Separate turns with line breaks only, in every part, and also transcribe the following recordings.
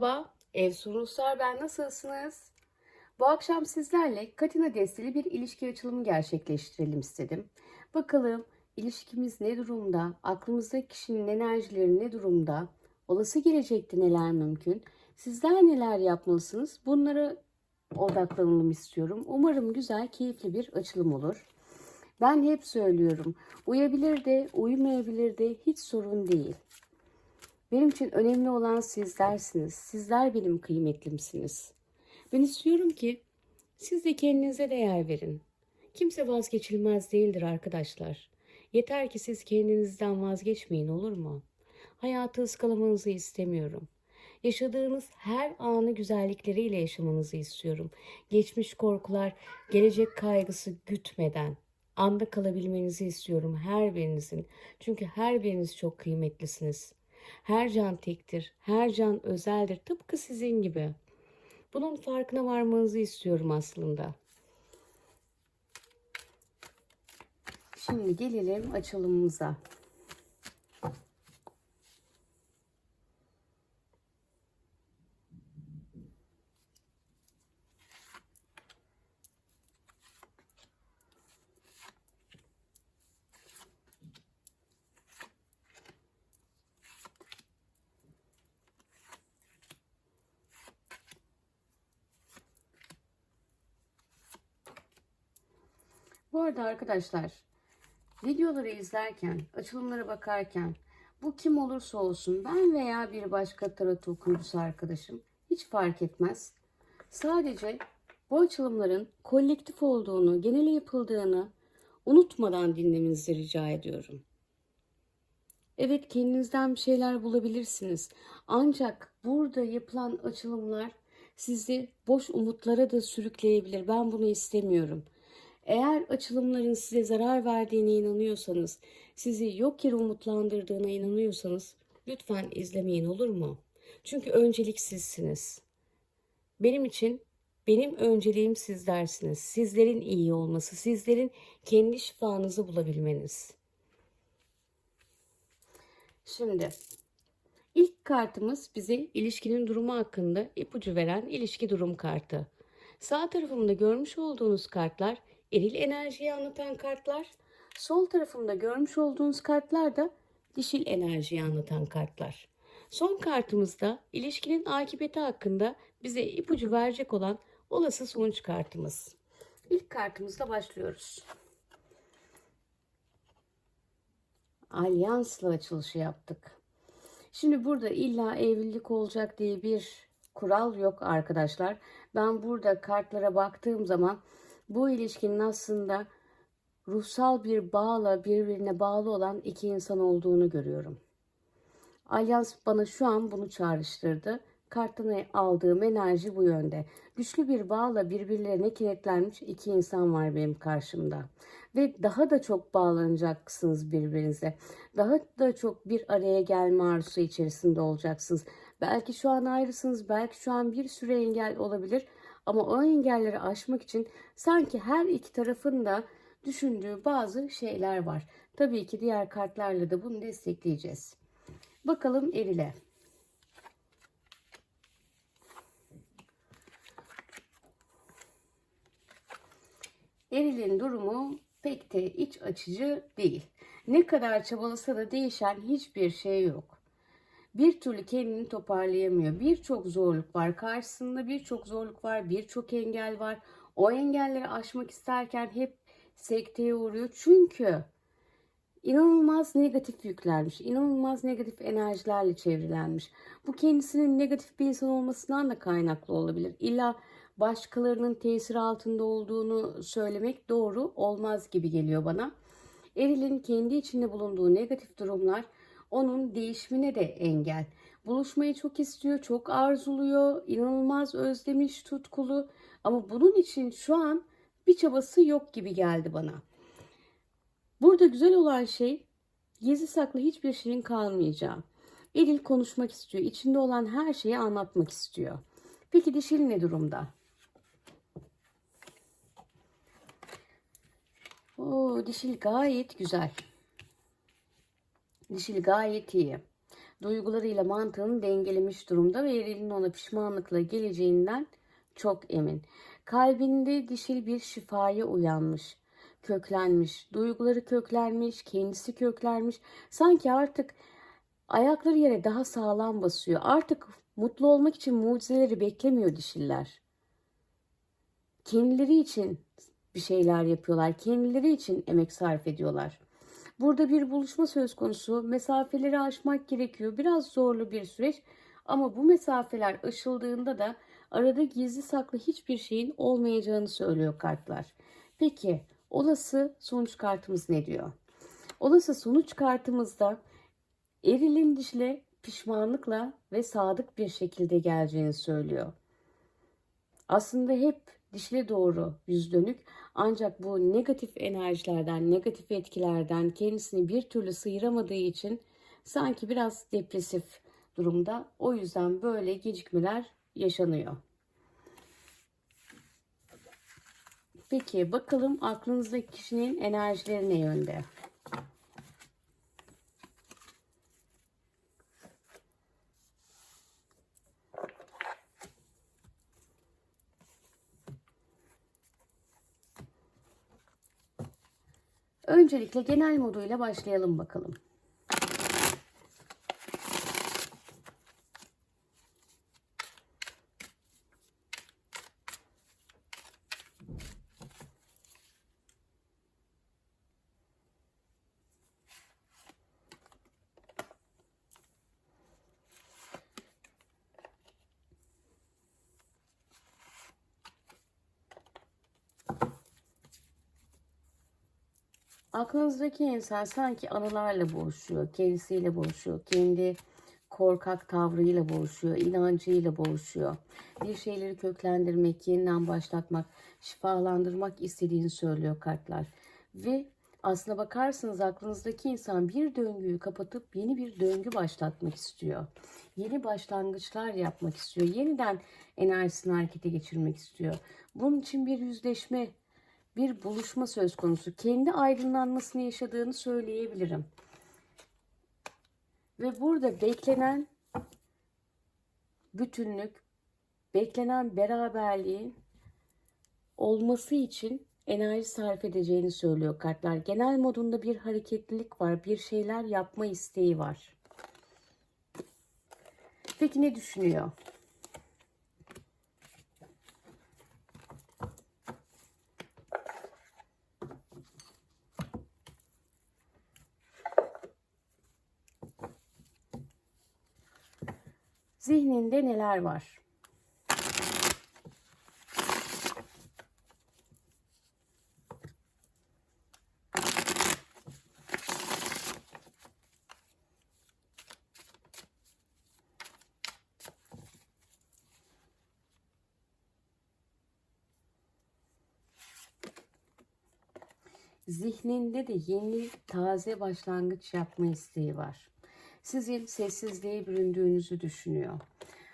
Merhaba, Ev Ruslar ben nasılsınız? Bu akşam sizlerle Katina desteli bir ilişki açılımı gerçekleştirelim istedim. Bakalım ilişkimiz ne durumda, aklımızdaki kişinin enerjileri ne durumda, olası gelecekte neler mümkün, sizler neler yapmalısınız bunlara odaklanalım istiyorum. Umarım güzel, keyifli bir açılım olur. Ben hep söylüyorum, uyabilir de, uymayabilir de hiç sorun değil. Benim için önemli olan sizlersiniz. Sizler benim kıymetlimsiniz. Ben istiyorum ki siz de kendinize değer verin. Kimse vazgeçilmez değildir arkadaşlar. Yeter ki siz kendinizden vazgeçmeyin olur mu? Hayatı ıskalamanızı istemiyorum. Yaşadığınız her anı güzellikleriyle yaşamanızı istiyorum. Geçmiş korkular, gelecek kaygısı gütmeden anda kalabilmenizi istiyorum her birinizin. Çünkü her biriniz çok kıymetlisiniz. Her can tektir, her can özeldir, tıpkı sizin gibi. Bunun farkına varmanızı istiyorum aslında. Şimdi gelelim açılımımıza. Bu arada arkadaşlar videoları izlerken, açılımlara bakarken bu kim olursa olsun ben veya bir başka tarot okuyucusu arkadaşım hiç fark etmez. Sadece bu açılımların kolektif olduğunu, genele yapıldığını unutmadan dinlemenizi rica ediyorum. Evet kendinizden bir şeyler bulabilirsiniz. Ancak burada yapılan açılımlar sizi boş umutlara da sürükleyebilir. Ben bunu istemiyorum. Eğer açılımların size zarar verdiğine inanıyorsanız, sizi yok yere umutlandırdığına inanıyorsanız lütfen izlemeyin olur mu? Çünkü öncelik sizsiniz. Benim için benim önceliğim sizlersiniz. Sizlerin iyi olması, sizlerin kendi şifanızı bulabilmeniz. Şimdi ilk kartımız bize ilişkinin durumu hakkında ipucu veren ilişki durum kartı. Sağ tarafımda görmüş olduğunuz kartlar eril enerjiyi anlatan kartlar. Sol tarafımda görmüş olduğunuz kartlar da dişil enerjiyi anlatan kartlar. Son kartımızda ilişkinin akıbeti hakkında bize ipucu verecek olan olası sonuç kartımız. İlk kartımızla başlıyoruz. Alyansla açılışı yaptık. Şimdi burada illa evlilik olacak diye bir kural yok arkadaşlar. Ben burada kartlara baktığım zaman bu ilişkinin aslında ruhsal bir bağla birbirine bağlı olan iki insan olduğunu görüyorum. Alyans bana şu an bunu çağrıştırdı. Kartını aldığım enerji bu yönde. Güçlü bir bağla birbirlerine kilitlenmiş iki insan var benim karşımda. Ve daha da çok bağlanacaksınız birbirinize. Daha da çok bir araya gelme arzusu içerisinde olacaksınız. Belki şu an ayrısınız, belki şu an bir sürü engel olabilir. Ama o engelleri aşmak için sanki her iki tarafın da düşündüğü bazı şeyler var. Tabii ki diğer kartlarla da bunu destekleyeceğiz. Bakalım erile. Eril'in durumu pek de iç açıcı değil. Ne kadar çabalasa da değişen hiçbir şey yok. Bir türlü kendini toparlayamıyor. Birçok zorluk var karşısında, birçok zorluk var, birçok engel var. O engelleri aşmak isterken hep sekteye uğruyor. Çünkü inanılmaz negatif yüklenmiş, inanılmaz negatif enerjilerle çevrilenmiş. Bu kendisinin negatif bir insan olmasından da kaynaklı olabilir. İlla başkalarının tesir altında olduğunu söylemek doğru olmaz gibi geliyor bana. Eril'in kendi içinde bulunduğu negatif durumlar onun değişimine de engel. Buluşmayı çok istiyor, çok arzuluyor, inanılmaz özlemiş, tutkulu ama bunun için şu an bir çabası yok gibi geldi bana. Burada güzel olan şey gizli saklı hiçbir şeyin kalmayacağı. Eril konuşmak istiyor, içinde olan her şeyi anlatmak istiyor. Peki dişil ne durumda? Oo, dişil gayet güzel. Dişil gayet iyi. Duygularıyla mantığını dengelemiş durumda ve erilin ona pişmanlıkla geleceğinden çok emin. Kalbinde dişil bir şifaya uyanmış, köklenmiş, duyguları köklenmiş, kendisi köklenmiş. Sanki artık ayakları yere daha sağlam basıyor. Artık mutlu olmak için mucizeleri beklemiyor dişiller. Kendileri için bir şeyler yapıyorlar. Kendileri için emek sarf ediyorlar. Burada bir buluşma söz konusu. Mesafeleri aşmak gerekiyor. Biraz zorlu bir süreç ama bu mesafeler aşıldığında da arada gizli saklı hiçbir şeyin olmayacağını söylüyor kartlar. Peki olası sonuç kartımız ne diyor? Olası sonuç kartımızda erilin dişle pişmanlıkla ve sadık bir şekilde geleceğini söylüyor. Aslında hep dişle doğru yüz dönük ancak bu negatif enerjilerden, negatif etkilerden kendisini bir türlü sıyıramadığı için sanki biraz depresif durumda. O yüzden böyle gecikmeler yaşanıyor. Peki bakalım aklınızdaki kişinin enerjileri ne yönde? Öncelikle genel moduyla başlayalım bakalım. Aklınızdaki insan sanki anılarla boğuşuyor, kendisiyle boğuşuyor, kendi korkak tavrıyla boğuşuyor, inancıyla boğuşuyor. Bir şeyleri köklendirmek, yeniden başlatmak, şifalandırmak istediğini söylüyor kartlar. Ve aslına bakarsanız aklınızdaki insan bir döngüyü kapatıp yeni bir döngü başlatmak istiyor. Yeni başlangıçlar yapmak istiyor. Yeniden enerjisini harekete geçirmek istiyor. Bunun için bir yüzleşme bir buluşma söz konusu. Kendi aydınlanmasını yaşadığını söyleyebilirim. Ve burada beklenen bütünlük, beklenen beraberliğin olması için enerji sarf edeceğini söylüyor kartlar. Genel modunda bir hareketlilik var, bir şeyler yapma isteği var. Peki ne düşünüyor? Zihninde neler var? Zihninde de yeni taze başlangıç yapma isteği var. Sizin sessizliğe büründüğünüzü düşünüyor.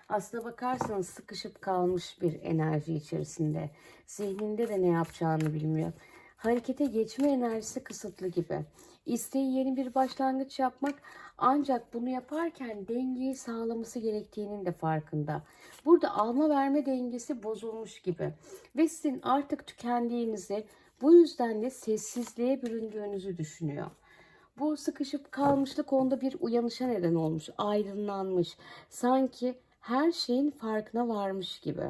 Aslına bakarsanız sıkışıp kalmış bir enerji içerisinde. Zihninde de ne yapacağını bilmiyor. Harekete geçme enerjisi kısıtlı gibi. İsteği yeni bir başlangıç yapmak ancak bunu yaparken dengeyi sağlaması gerektiğinin de farkında. Burada alma verme dengesi bozulmuş gibi. Ve sizin artık tükendiğinizi bu yüzden de sessizliğe büründüğünüzü düşünüyor. Bu sıkışıp kalmışlık onda bir uyanışa neden olmuş, aydınlanmış. Sanki her şeyin farkına varmış gibi.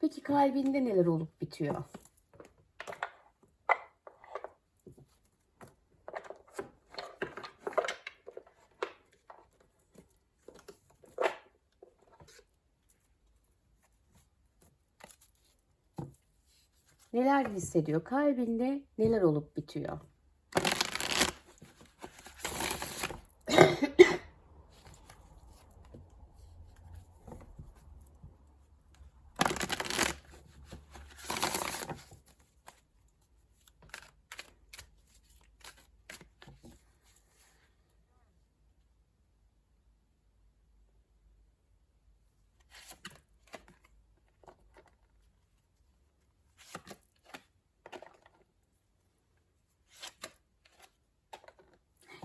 Peki kalbinde neler olup bitiyor? Neler hissediyor? Kalbinde neler olup bitiyor?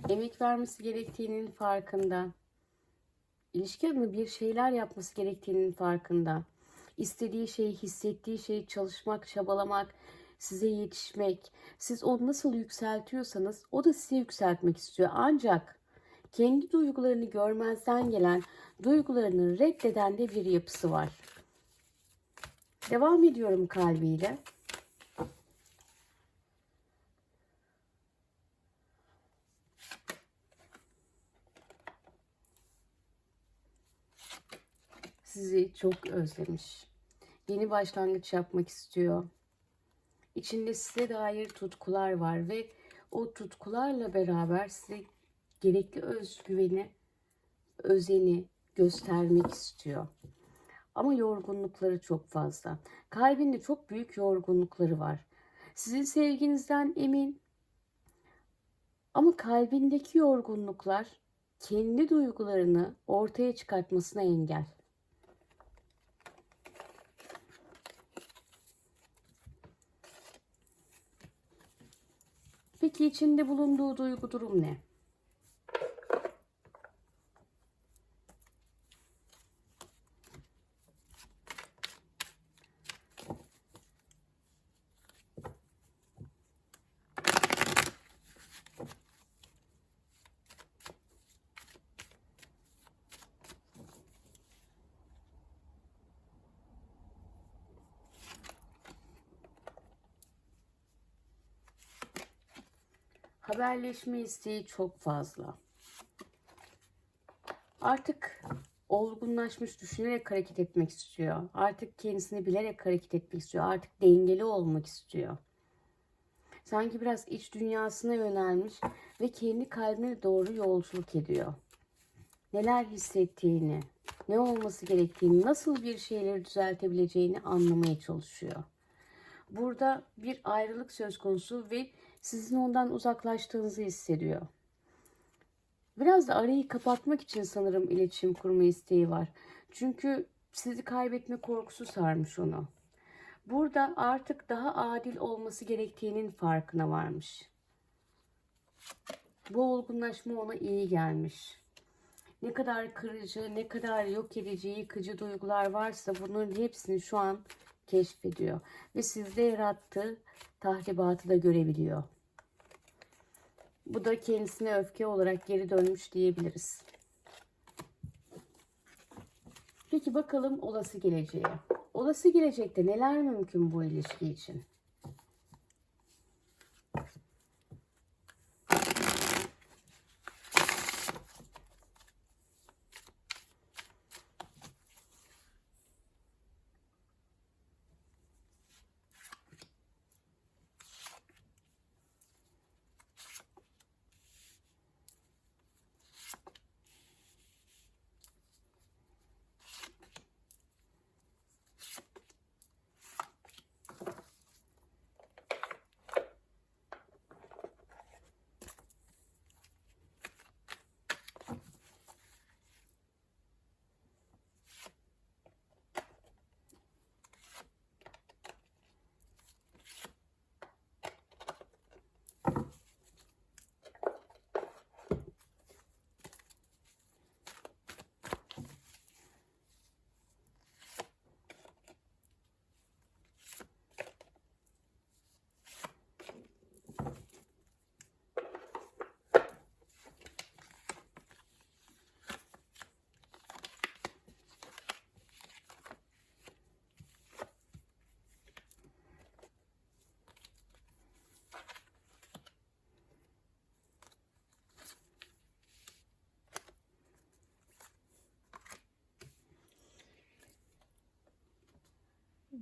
Emek vermesi gerektiğinin farkında. İlişki adına bir şeyler yapması gerektiğinin farkında. İstediği şeyi, hissettiği şeyi çalışmak, çabalamak, size yetişmek. Siz onu nasıl yükseltiyorsanız o da sizi yükseltmek istiyor. Ancak kendi duygularını görmezden gelen, duygularını reddeden de bir yapısı var. Devam ediyorum kalbiyle. Sizi çok özlemiş. Yeni başlangıç yapmak istiyor. İçinde size dair tutkular var ve o tutkularla beraber size gerekli özgüveni, özeni göstermek istiyor. Ama yorgunlukları çok fazla. Kalbinde çok büyük yorgunlukları var. Sizin sevginizden emin. Ama kalbindeki yorgunluklar kendi duygularını ortaya çıkartmasına engel. Peki içinde bulunduğu duygu durum ne? Haberleşme isteği çok fazla. Artık olgunlaşmış, düşünerek hareket etmek istiyor. Artık kendisini bilerek hareket etmek istiyor. Artık dengeli olmak istiyor. Sanki biraz iç dünyasına yönelmiş ve kendi kalbine doğru yolculuk ediyor. Neler hissettiğini, ne olması gerektiğini, nasıl bir şeyleri düzeltebileceğini anlamaya çalışıyor. Burada bir ayrılık söz konusu ve sizin ondan uzaklaştığınızı hissediyor. Biraz da arayı kapatmak için sanırım iletişim kurma isteği var. Çünkü sizi kaybetme korkusu sarmış onu. Burada artık daha adil olması gerektiğinin farkına varmış. Bu olgunlaşma ona iyi gelmiş. Ne kadar kırıcı, ne kadar yok edici, yıkıcı duygular varsa bunların hepsini şu an keşfediyor. Ve sizde yarattığı tahribatı da görebiliyor. Bu da kendisine öfke olarak geri dönmüş diyebiliriz. Peki bakalım olası geleceğe. Olası gelecekte neler mümkün bu ilişki için?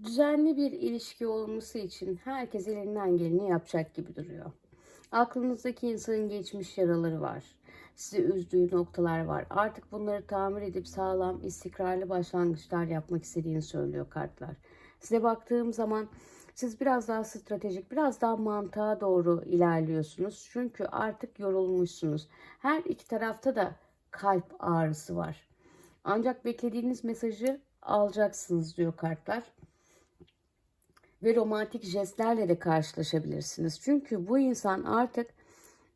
Düzenli bir ilişki olması için herkes elinden geleni yapacak gibi duruyor. Aklınızdaki insanın geçmiş yaraları var. Sizi üzdüğü noktalar var. Artık bunları tamir edip sağlam, istikrarlı başlangıçlar yapmak istediğini söylüyor kartlar. Size baktığım zaman siz biraz daha stratejik, biraz daha mantığa doğru ilerliyorsunuz. Çünkü artık yorulmuşsunuz. Her iki tarafta da kalp ağrısı var. Ancak beklediğiniz mesajı alacaksınız diyor kartlar ve romantik jestlerle de karşılaşabilirsiniz. Çünkü bu insan artık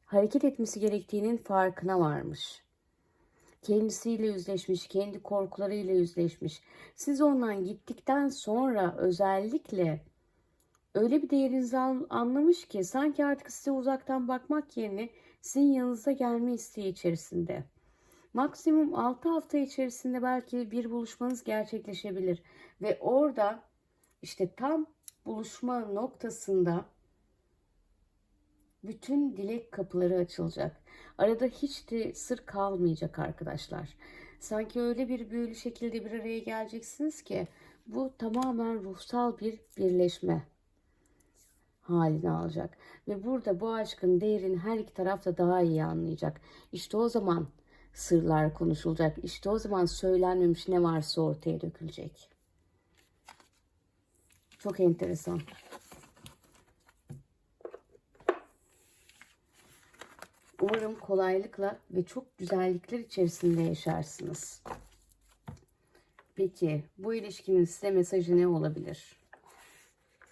hareket etmesi gerektiğinin farkına varmış. Kendisiyle yüzleşmiş, kendi korkularıyla yüzleşmiş. Siz ondan gittikten sonra özellikle öyle bir değerinizi an- anlamış ki sanki artık size uzaktan bakmak yerine sizin yanınıza gelme isteği içerisinde. Maksimum 6 hafta içerisinde belki bir buluşmanız gerçekleşebilir ve orada işte tam buluşma noktasında bütün dilek kapıları açılacak. Arada hiç de sır kalmayacak arkadaşlar. Sanki öyle bir büyülü şekilde bir araya geleceksiniz ki bu tamamen ruhsal bir birleşme halini alacak. Ve burada bu aşkın değerini her iki taraf da daha iyi anlayacak. İşte o zaman sırlar konuşulacak. İşte o zaman söylenmemiş ne varsa ortaya dökülecek. Çok enteresan. Umarım kolaylıkla ve çok güzellikler içerisinde yaşarsınız. Peki bu ilişkinin size mesajı ne olabilir?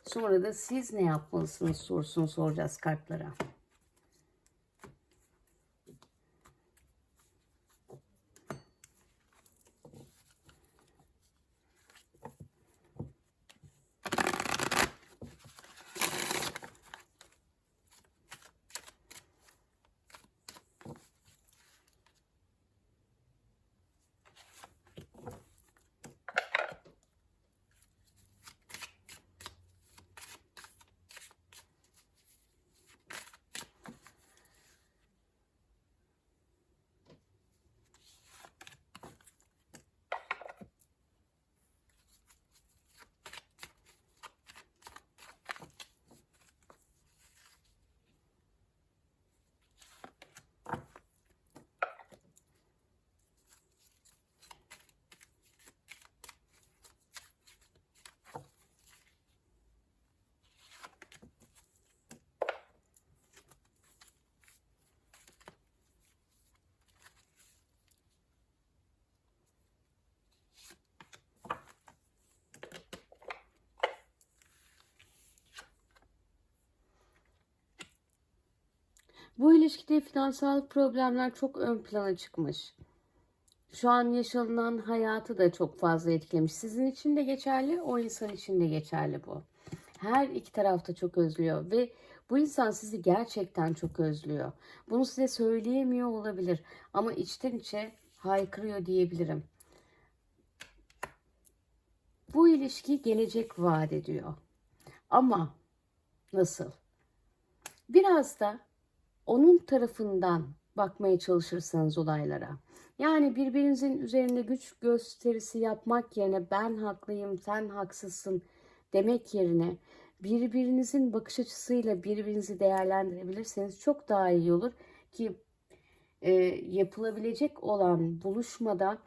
Sonra da siz ne yapmalısınız sorusunu soracağız kartlara. Bu ilişkide finansal problemler çok ön plana çıkmış. Şu an yaşanılan hayatı da çok fazla etkilemiş. Sizin için de geçerli, o insan için de geçerli bu. Her iki tarafta çok özlüyor ve bu insan sizi gerçekten çok özlüyor. Bunu size söyleyemiyor olabilir ama içten içe haykırıyor diyebilirim. Bu ilişki gelecek vaat ediyor. Ama nasıl? Biraz da onun tarafından bakmaya çalışırsanız olaylara. Yani birbirinizin üzerinde güç gösterisi yapmak yerine ben haklıyım, sen haksızsın demek yerine birbirinizin bakış açısıyla birbirinizi değerlendirebilirseniz çok daha iyi olur ki e, yapılabilecek olan buluşmada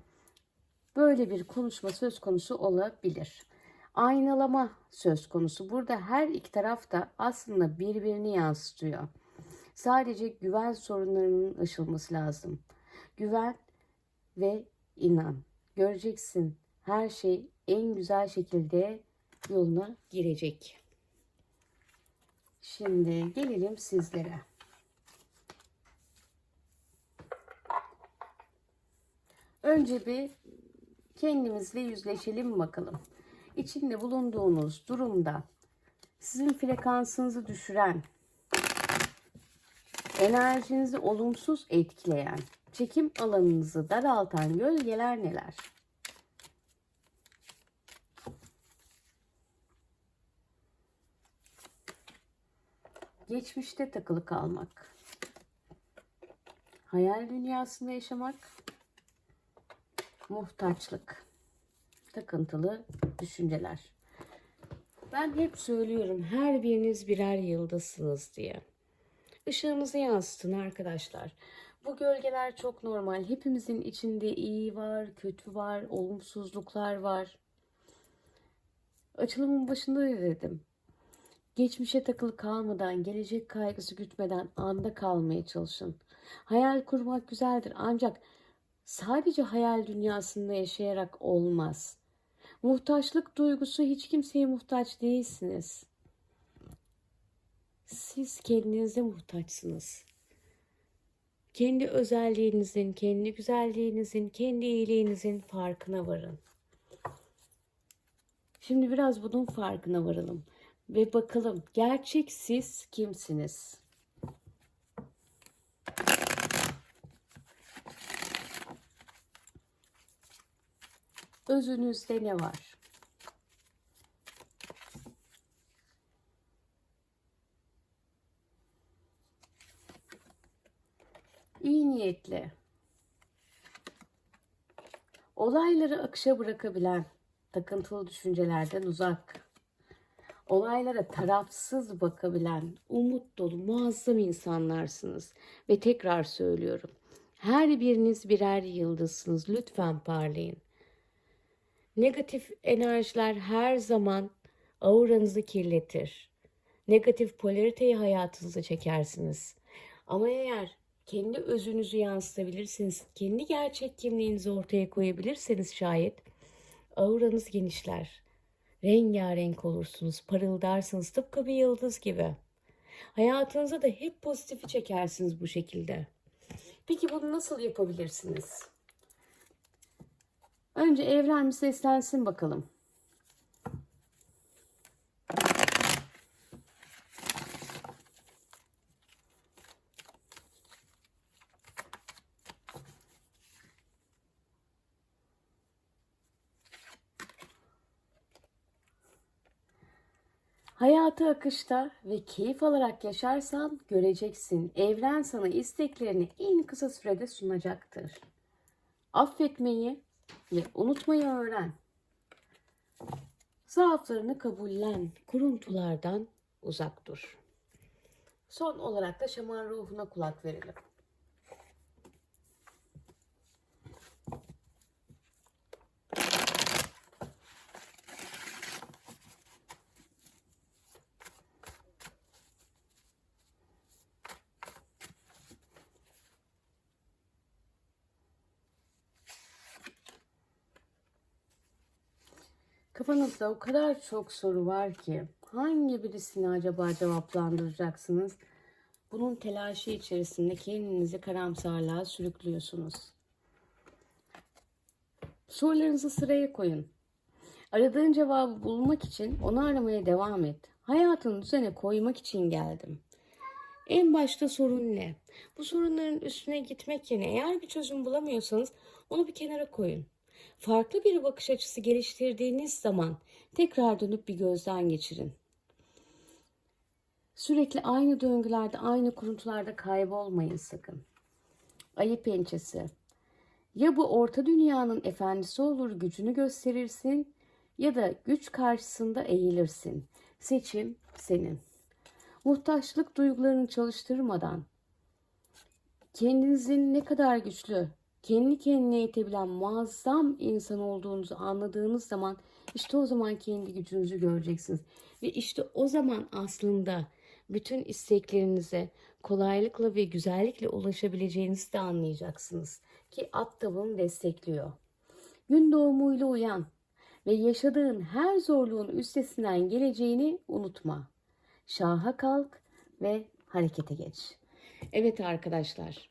böyle bir konuşma söz konusu olabilir. Aynalama söz konusu. Burada her iki taraf da aslında birbirini yansıtıyor. Sadece güven sorunlarının aşılması lazım. Güven ve inan. Göreceksin her şey en güzel şekilde yoluna girecek. Şimdi gelelim sizlere. Önce bir kendimizle yüzleşelim bakalım. İçinde bulunduğunuz durumda sizin frekansınızı düşüren, enerjinizi olumsuz etkileyen, çekim alanınızı daraltan gölgeler neler? Geçmişte takılı kalmak. Hayal dünyasında yaşamak. Muhtaçlık. Takıntılı düşünceler. Ben hep söylüyorum her biriniz birer yıldızsınız diye. Işığınızı yansıtın arkadaşlar. Bu gölgeler çok normal. Hepimizin içinde iyi var, kötü var, olumsuzluklar var. Açılımın başında da dedim. Geçmişe takılı kalmadan, gelecek kaygısı gütmeden anda kalmaya çalışın. Hayal kurmak güzeldir ancak sadece hayal dünyasında yaşayarak olmaz. Muhtaçlık duygusu hiç kimseye muhtaç değilsiniz. Siz kendinize muhtaçsınız. Kendi özelliğinizin, kendi güzelliğinizin, kendi iyiliğinizin farkına varın. Şimdi biraz bunun farkına varalım ve bakalım gerçek siz kimsiniz? Özünüzde ne var? İyi niyetli. Olayları akışa bırakabilen, takıntılı düşüncelerden uzak. Olaylara tarafsız bakabilen, umut dolu, muazzam insanlarsınız. Ve tekrar söylüyorum. Her biriniz birer yıldızsınız. Lütfen parlayın. Negatif enerjiler her zaman auranızı kirletir. Negatif polariteyi hayatınıza çekersiniz. Ama eğer kendi özünüzü yansıtabilirsiniz, kendi gerçek kimliğinizi ortaya koyabilirseniz şayet auranız genişler. Rengarenk olursunuz, parıldarsınız tıpkı bir yıldız gibi. Hayatınıza da hep pozitifi çekersiniz bu şekilde. Peki bunu nasıl yapabilirsiniz? Önce evren bir seslensin bakalım. Hayatı akışta ve keyif alarak yaşarsan göreceksin. Evren sana isteklerini en kısa sürede sunacaktır. Affetmeyi ve unutmayı öğren. Zaaflarını kabullen. Kuruntulardan uzak dur. Son olarak da şaman ruhuna kulak verelim. Kafanızda o kadar çok soru var ki hangi birisini acaba cevaplandıracaksınız? Bunun telaşı içerisinde kendinizi karamsarlığa sürüklüyorsunuz. Sorularınızı sıraya koyun. Aradığın cevabı bulmak için onu aramaya devam et. Hayatını düzene koymak için geldim. En başta sorun ne? Bu sorunların üstüne gitmek yerine eğer bir çözüm bulamıyorsanız onu bir kenara koyun. Farklı bir bakış açısı geliştirdiğiniz zaman tekrar dönüp bir gözden geçirin. Sürekli aynı döngülerde, aynı kuruntularda kaybolmayın sakın. Ayı pençesi. Ya bu orta dünyanın efendisi olur, gücünü gösterirsin ya da güç karşısında eğilirsin. Seçim senin. Muhtaçlık duygularını çalıştırmadan kendinizin ne kadar güçlü, kendi kendine yetebilen muazzam insan olduğunuzu anladığınız zaman işte o zaman kendi gücünüzü göreceksiniz. Ve işte o zaman aslında bütün isteklerinize kolaylıkla ve güzellikle ulaşabileceğinizi de anlayacaksınız. Ki at da bunu destekliyor. Gün doğumuyla uyan ve yaşadığın her zorluğun üstesinden geleceğini unutma. Şaha kalk ve harekete geç. Evet arkadaşlar.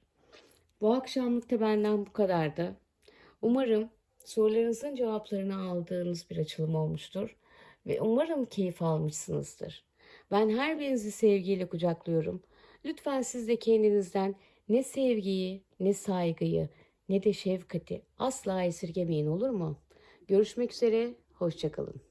Bu akşamlık da benden bu kadardı. Umarım sorularınızın cevaplarını aldığınız bir açılım olmuştur. Ve umarım keyif almışsınızdır. Ben her birinizi sevgiyle kucaklıyorum. Lütfen siz de kendinizden ne sevgiyi, ne saygıyı, ne de şefkati asla esirgemeyin olur mu? Görüşmek üzere, hoşçakalın.